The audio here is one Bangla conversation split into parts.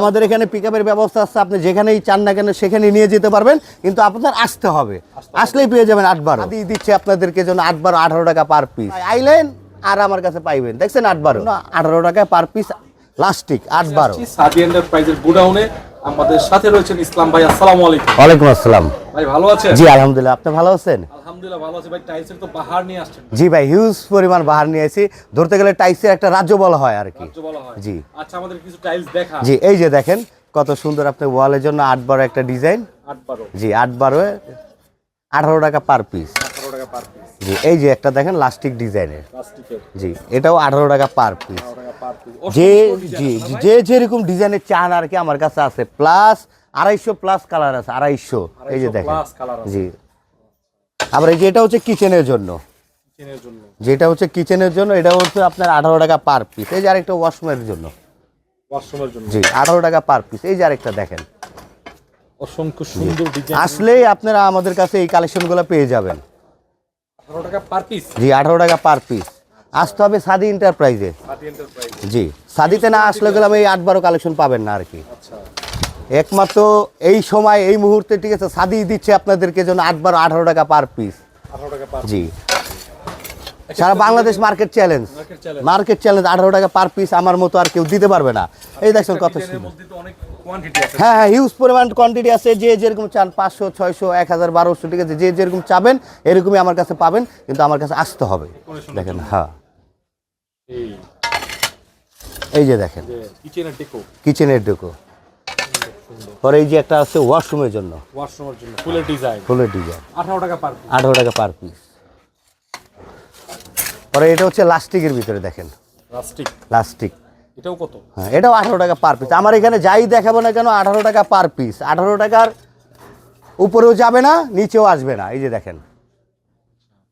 আমাদের এখানে পিক ব্যবস্থা আছে আপনি যেখানেই চান না কেন সেখানে নিয়ে যেতে পারবেন কিন্তু আপনার আসতে হবে। আসলেই পেয়ে যাবেন আটবার দিয়ে দিচ্ছে আপনাদেরকে জন্য আটবার আঠারো টাকা পার পিস আইলেন আর আমার কাছে পাইবেন। দেখছেন আট বারো? আঠারো টাকা পার পিস লাস্টিক আট বারো। সাদি এন্টারপ্রাইজের গোডাউনে আমাদের সাথে রয়েছেন ইসলাম ভাই আসসালামু আলাইকুম। ওয়ালাইকুম আসসালাম। ভাই ভালো আছেন? জি আলহামদুলিল্লাহ আপনি ভালো আছেন? আলহামদুলিল্লাহ ভালো আছে। ভাই টাইলসের তো বাহার নিয়ে আসছেন। জি ভাই হিউজ পরিমাণ বাহার নিয়েছি ধরতে গেলে টাইসের একটা রাজ্য বলা হয় আর কি। রাজ্য বলা হয়। জি। আচ্ছা আমাদের কিছু টাইলস দেখা জি এই যে দেখেন কত সুন্দর আপনার ওয়ালের জন্য আট বারো একটা ডিজাইন। আট বারো। জি আট বারো আঠারো টাকা পার পিস। জি এই যে একটা দেখেন লাস্টিক ডিজাইনের জি এটাও আঠারো টাকা পার পিস যে জি যে যেরকম ডিজাইনের চান আর কি আমার কাছে আছে। প্লাস আড়াইশো প্লাস কালার আছে আড়াইশো। এই যে দেখেন। জি। আবার এই যে এটা হচ্ছে কিচেনের জন্য। যেটা হচ্ছে কিচেনের জন্য এটা হচ্ছে আপনার আঠারো টাকা পার পিস এই যে আরেকটা ওয়াশরুমের জন্য। ওয়াশরুমের জন্য। জি আঠারো টাকা পার পিস এই যে আরেকটা দেখেন। অসংখ্য সুন্দর আসলেই আপনারা আমাদের কাছে এই কালেকশনগুলো পেয়ে যাবেন। টাকা পার পিস জি আঠারো টাকা পার পিস আসতে হবে সাদি এন্টারপ্রাইজে জি সাদিতে না আসলে গেলাম এই আট বারো কালেকশন পাবেন না আর কি আচ্ছা। একমাত্র এই সময় এই মুহূর্তে ঠিক আছে সাদি দিচ্ছে আপনাদেরকে জন্য আট বারো আঠারো টাকা পার পিস জি। সারা Bangladesh market challenge market challenge আঠারো টাকা পার পিস আমার মতো আর কেউ দিতে পারবে না। এই দেখছেন কত সুন্দর। হ্যাঁ হ্যাঁ হিউজ পরিমাণ কোয়ান্টিটি আছে। যে যেরকম চান পাঁচশো ছয়শো এক হাজার বারোশো ঠিক আছে? যে যেরকম চাবেন এরকমই আমার কাছে পাবেন কিন্তু আমার কাছে আসতে হবে। দেখেন হ্যাঁ। এই। যে দেখেন। কিচেনের ডেকো কিচেনের ডেকো পরে এই যে একটা আছে ওয়াশরুমের জন্য। ওয়াশরুমের জন্য ফুলের ডিজাইন ফুলের ডিজাইন আঠারো টাকা পার পিস আঠারো টাকা পার পিস পরে এটা হচ্ছে লাস্টিকের ভিতরে দেখেন। প্লাস্টিক লাস্টিক এটাও কত? হ্যাঁ এটাও আঠারো টাকা পার পিস আমার এখানে যাই দেখাবো না কেন আঠারো টাকা পার পিস আঠারো টাকার উপরেও যাবে না নিচেও আসবে না। এই যে দেখেন।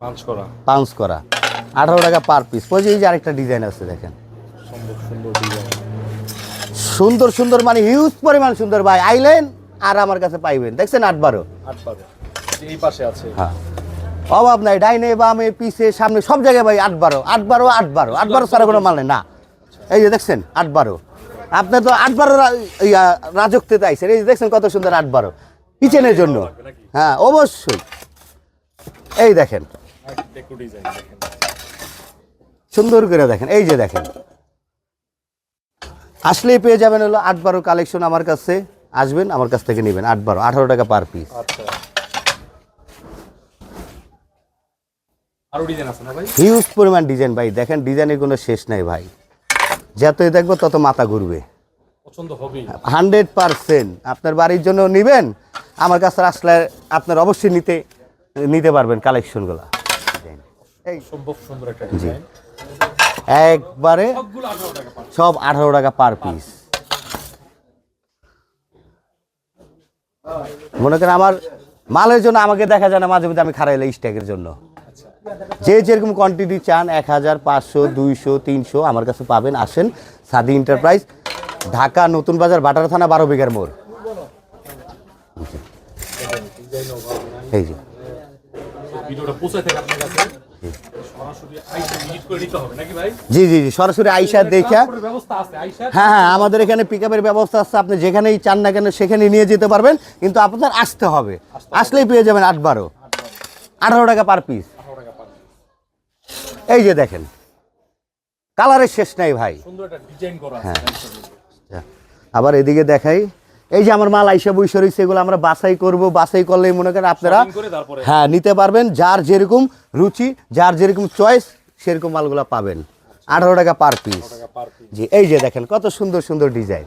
পাঁচ করা। পাউন্স করা। আঠারো টাকা পার পিস ওই যে এই যে আরেকটা ডিজাইন আছে দেখেন। সুন্দর সুন্দর ডিজাইন সুন্দর সুন্দর মানে হিউজ পরিমাণ সুন্দর। ভাই আইলেন আর আমার কাছে পাইবেন। দেখছেন আট বারো? এই পাশে আছে। হ্যাঁ। অভাব নাই ডাইনে বামে পিছে সামনে সব জায়গায় ভাই আট বারো। আট বারো আট বারো। আট বারো ছাড়া কোনো মাল নেই। না। এই যে দেখছেন আট বারো। আপনার তো আট বারো রাজত্বেতে আইসেন এই যে দেখছেন কত সুন্দর আট বারো। কিচেনের জন্য। হ্যাঁ অবশ্যই। এই দেখেন। সুন্দর করে দেখেন। এই যে দেখেন। আসলেই পেয়ে যাবেন হলো আট বারো কালেকশন আমার কাছে। আসবেন আমার কাছ থেকে নেবেন আট বারো আঠারো টাকা পার পিস আচ্ছা। হিউজ পরিমাণ ডিজাইন ভাই দেখেন ডিজাইনের কোনো শেষ নাই ভাই। যতই দেখব তত মাথা ঘুরবে। পছন্দ হবে হান্ড্রেড পারসেন্ট। আপনার বাড়ির জন্য নেবেন আমার কাছে আসলে আপনার অবশ্যই নিতে নিতে পারবেন কালেকশনগুলো। এই সম্ভব সুন্দর একটা ডিজাইন একবারে সব আঠারো টাকা পার পিস মনে করেন আমার মালের জন্য আমাকে দেখা যায় না মাঝে মধ্যে আমি খারাইলে স্ট্যাকের জন্য। যে যেরকম কোয়ান্টিটি চান এক হাজার পাঁচশো দুইশো তিনশো আমার কাছে পাবেন আসেন সাদি এন্টারপ্রাইজ ঢাকা নতুন বাজার বাটার থানা বারো বিঘার মোড়। এই যে। জি জি জি সরাসরি আইসা দেখা। হ্যাঁ হ্যাঁ আমাদের এখানে পিক আপের ব্যবস্থা আছে আপনি যেখানেই চান না কেন সেখানে নিয়ে যেতে পারবেন কিন্তু আপনার আসতে হবে। আসলেই পেয়ে যাবেন আট বারো। আঠারো টাকা পার পিস এই যে দেখেন কালারের শেষ নাই ভাই। হ্যাঁ। আবার এদিকে দেখাই এই যে আমার মাল আইসা বই সরিয়েছে এগুলো আমরা বাছাই করব বাছাই করলেই মনে করেন আপনারা হ্যাঁ নিতে পারবেন যার যেরকম রুচি যার যেরকম চয়েস সেরকম মালগুলো পাবেন। আঠারো টাকা পার পিস জি এই যে দেখেন কত সুন্দর সুন্দর ডিজাইন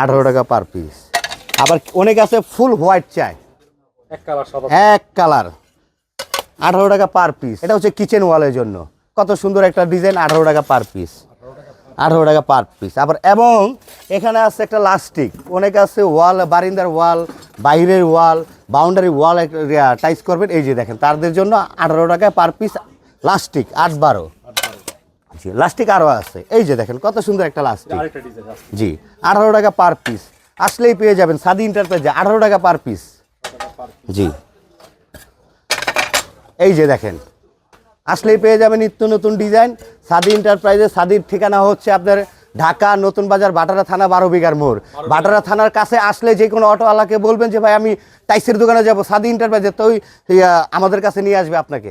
আঠারো টাকা পার পিস আবার অনেক আছে ফুল হোয়াইট চাই। এক কালার এক কালার আঠারো টাকা পার পিস এটা হচ্ছে কিচেন ওয়ালের জন্য। কত সুন্দর একটা ডিজাইন আঠারো টাকা পার পিস আঠারো টাকা পার পিস আবার এবং এখানে আছে একটা লাস্টিক অনেক আছে ওয়াল বারিন্দার ওয়াল বাইরের ওয়াল বাউন্ডারি ওয়াল একটা টাইস করবেন। এই যে দেখেন তাদের জন্য আঠারো টাকা পার পিস লাস্টিক আট বারো। জি লাস্টিক আরও আছে। এই যে দেখেন কত সুন্দর একটা লাস্টিক জি আঠারো টাকা পার পিস আসলেই পেয়ে যাবেন সাদি ইন্টারপ্রাইজে আঠারো টাকা পার পিস জি। এই যে দেখেন। আসলেই পেয়ে যাবেন নিত্য নতুন ডিজাইন। সাদি এন্টারপ্রাইজের সাদির ঠিকানা হচ্ছে আপনার ঢাকা নতুন বাজার বাটারা থানা বারো বিঘার মোড়। বাটারা থানার কাছে আসলে যে কোনো অটোওয়ালাকে বলবেন যে ভাই আমি টাইসের দোকানে যাব। সাদি এন্টারপ্রাইজের তো ওই আমাদের কাছে নিয়ে আসবে আপনাকে।